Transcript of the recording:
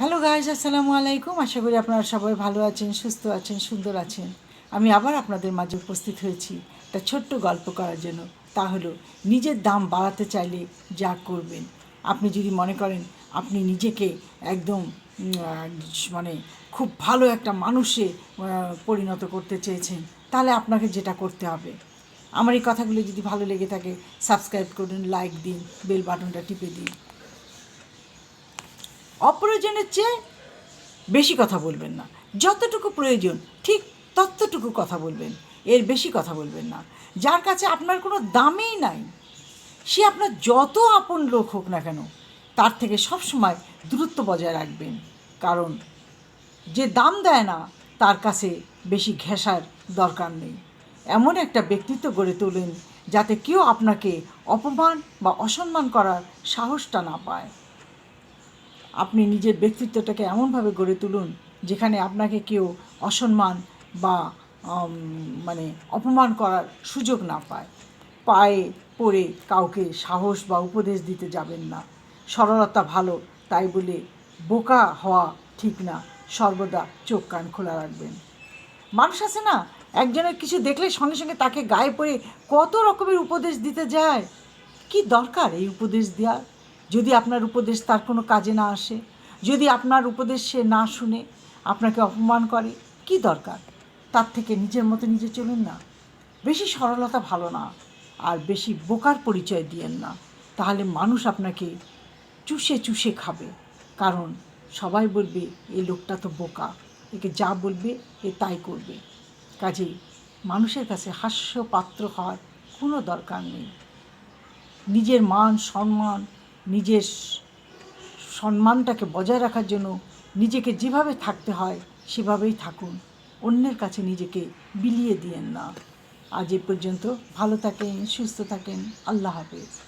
Hello guys আসসালামু আলাইকুম আশা করি আপনারা সবাই ভালো আছেন, সুস্থ আছেন, সুন্দর আছেন। আমি আবার আপনাদের মাঝে উপস্থিত হয়েছি একটা ছোট্ট গল্প করার জন্য। তা হলো, নিজের দাম বাড়াতে চাইলে যা করবেন। আপনি যদি মনে করেন আপনি নিজেকে একদম মানে খুব ভালো একটা মানুষে পরিণত করতে চেয়েছেন, তাহলে আপনাকে যেটা করতে হবে। আমার এই কথাগুলো যদি ভালো লেগে থাকে সাবস্ক্রাইব করুন লাইক দিন বেল বাটনটা টিপে দিন। অপ্রয়োজনের চেয়ে বেশি কথা বলবেন না। যতটুকু প্রয়োজন, ঠিক ততটুকু কথা বলবেন। এর বেশি কথা বলবেন না। যার কাছে আপনার কোনো দামেই নাই, সে আপনার যত আপন লোক হোক না কেন, তার থেকে সবসময় দূরত্ব বজায় রাখবেন। কারণ যে দাম দেয় না, তার কাছে বেশি ঘেঁষার দরকার নেই। এমন একটা ব্যক্তিত্ব গড়ে তোলেন যাতে কেউ আপনাকে অপমান বা অসম্মান করার সাহসটা না পায়। আপনি নিজের ব্যক্তিত্বটাকে এমনভাবে গড়ে তুলুন যেখানে আপনাকে কেউ অসম্মান বা মানে অপমান করার সুযোগ না পায়। পায়ে পড়ে কাউকে সাহস বা উপদেশ দিতে যাবেন না। সরলতা ভালো, তাই বলে বোকা হওয়া ঠিক না। সর্বদা চোখ কান খোলা রাখবেন। মানুষ আছে না, একজনের কিছু দেখলে সঙ্গে সঙ্গে তাকে গায়ে পড়ে কত রকমের উপদেশ দিতে যায়। কি দরকার এই উপদেশ দেওয়ার? যদি আপনার উপদেশ তার কোনো কাজে না আসে, যদি আপনার উপদেশ সে না শুনে, আপনাকে অপমান করে, কি দরকার? তার থেকে নিজের মতো নিজে চলুন না। বেশি সরলতা ভালো না, আর বেশি বোকার পরিচয় দিয়েন না। তাহলে মানুষ আপনাকে চুষে চুষে খাবে, কারণ সবাই বলবে, এই লোকটা তো বোকা। একে যা বলবে, এ তাই করবে। কাজেই মানুষের কাছে হাস্য পাত্র হওয়ার কোনো দরকার নেই। নিজের মান, সম্মান নিজের সম্মানটাকে বজায় রাখার জন্য নিজেকে যেভাবে থাকতে হয় সেভাবেই থাকুন। অন্যের কাছে নিজেকে বিলিয়ে দিয়েন না। আজ এ পর্যন্ত ভালো থাকেন, সুস্থ থাকেন। আল্লাহ হাফেজ।